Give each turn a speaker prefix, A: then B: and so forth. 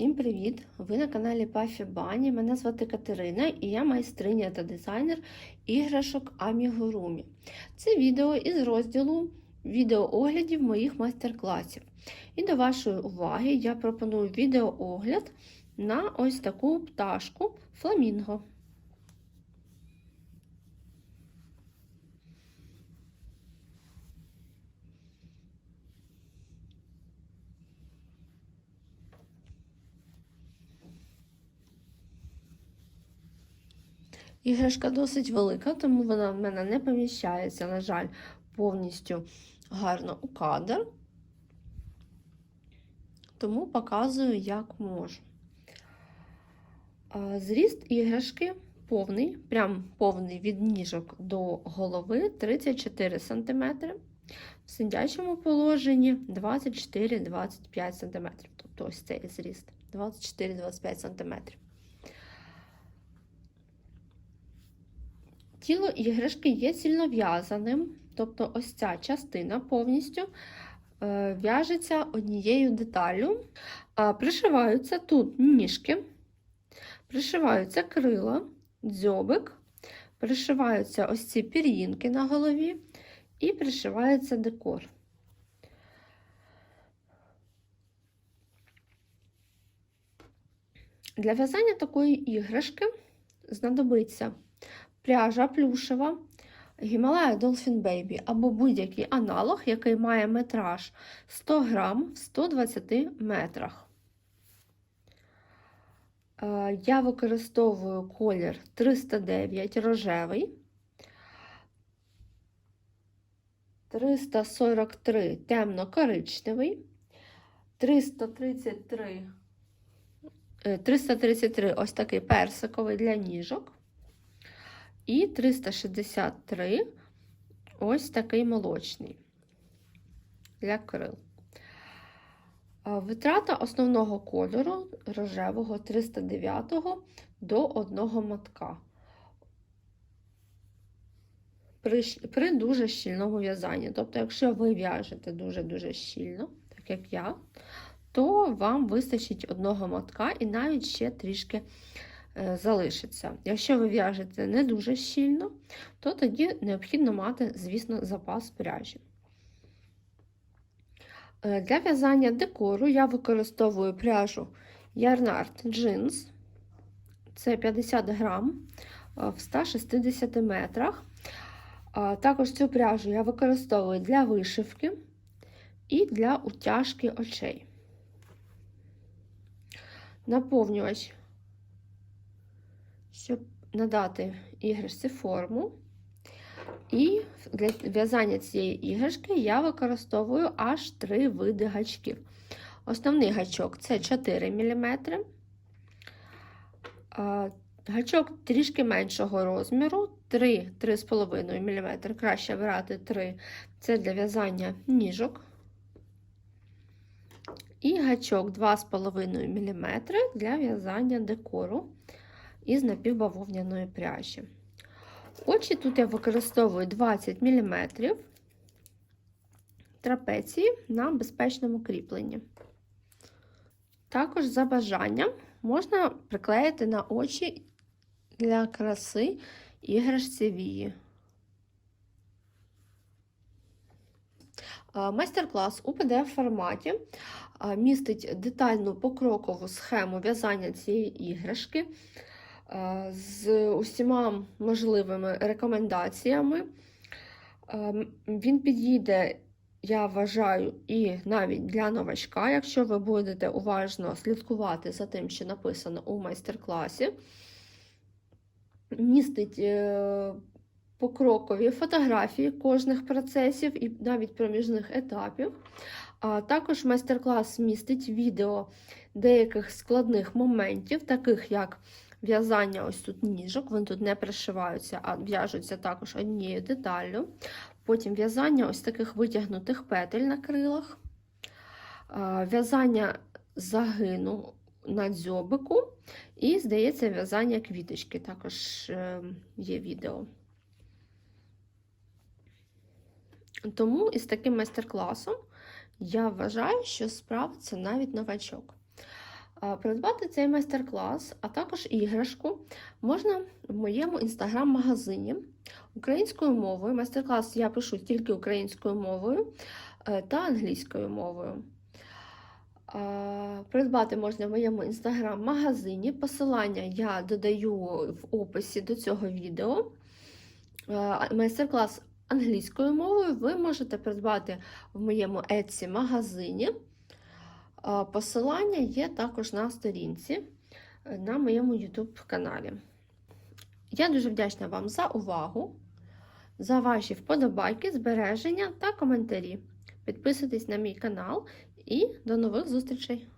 A: Всім привіт! Ви на каналі Пафі Бані. Мене звати Катерина і я майстриня та дизайнер іграшок Амігурумі. Це відео із розділу відеооглядів моїх майстер-класів. І до вашої уваги я пропоную відеоогляд на ось таку пташку фламінго. Іграшка досить велика, тому вона в мене не поміщається, на жаль, повністю гарно у кадр. Тому показую, як можу. Зріст іграшки повний, прям повний від ніжок до голови 34 см. В сидячому положенні 24-25 см. Тобто ось цей зріст 24-25 см. Тіло іграшки є сильнов'язаним, тобто ось ця частина повністю е, в'яжеться однією деталлю. Пришиваються тут ніжки, пришиваються крила, дзьобик, пришиваються ось ці пір'їнки на голові і пришивається декор. Для в'язання такої іграшки знадобиться пряжа плюшева, Himalaya Dolphin Baby або будь-який аналог, який має метраж 100 грам в 120 метрах. Е, я використовую колір 309 рожевий, 343 темно-коричневий, 333 333 ось такий персиковий для ніжок. І 363 ось такий молочний для крил. Витрата основного кольору рожевого 309 до одного мотка. При, при дуже щільному в'язанні. Тобто, якщо ви в'яжете дуже-дуже щільно, так як я, то вам вистачить одного мотка і навіть ще трішки залишиться. Якщо ви в'яжете не дуже щільно, то тоді необхідно мати, звісно, запас пряжі. Е, для в'язання декору я використовую пряжу Yarnart Jeans. Це 50 грам е, в 160 метрах. Також цю пряжу я використовую для вишивки і для утяжки очей. Наповнювач щоб надати іграшці форму. І для в'язання цієї іграшки я використовую аж три види гачків. Основний гачок це 4 мм. Гачок трішки меншого розміру, 3-3,5 мм. Краще брати 3 це для в'язання ніжок. І гачок 2,5 мм для в'язання декору із напівбавовняної пряжі. Очі тут я використовую 20 мм трапеції на безпечному кріпленні. Також за бажанням можна приклеїти на очі для краси іграшці вії. Майстер-клас у pdf форматі містить детальну покрокову схему в'язання цієї іграшки з усіма можливими рекомендаціями. Він підійде, я вважаю, і навіть для новачка, якщо ви будете уважно слідкувати за тим, що написано у майстер-класі. Містить е, покрокові фотографії кожних процесів і навіть проміжних етапів. А також майстер-клас містить відео деяких складних моментів, таких як в'язання ось тут ніжок, вони тут не пришиваються, а в'яжуться також однією деталлю. Потім в'язання ось таких витягнутих петель на крилах, в'язання загину на дзьобику, і, здається, в'язання квіточки також е, є відео. Тому із таким майстер-класом я вважаю, що справиться навіть новачок. Придбати цей майстер-клас, а також іграшку можна в моєму інстаграм-магазині українською мовою. Майстер-клас я пишу тільки українською мовою е, та англійською мовою. Придбати можна в моєму інстаграм-магазині. Посилання я додаю в описі до цього відео. Е, Майстер-клас англійською мовою ви можете придбати в моєму Etsy магазині. Посилання є також на сторінці е, на моєму YouTube каналі. Я дуже вдячна вам за увагу, за ваші вподобайки, збереження та коментарі. Підписуйтесь на мій канал і до нових зустрічей!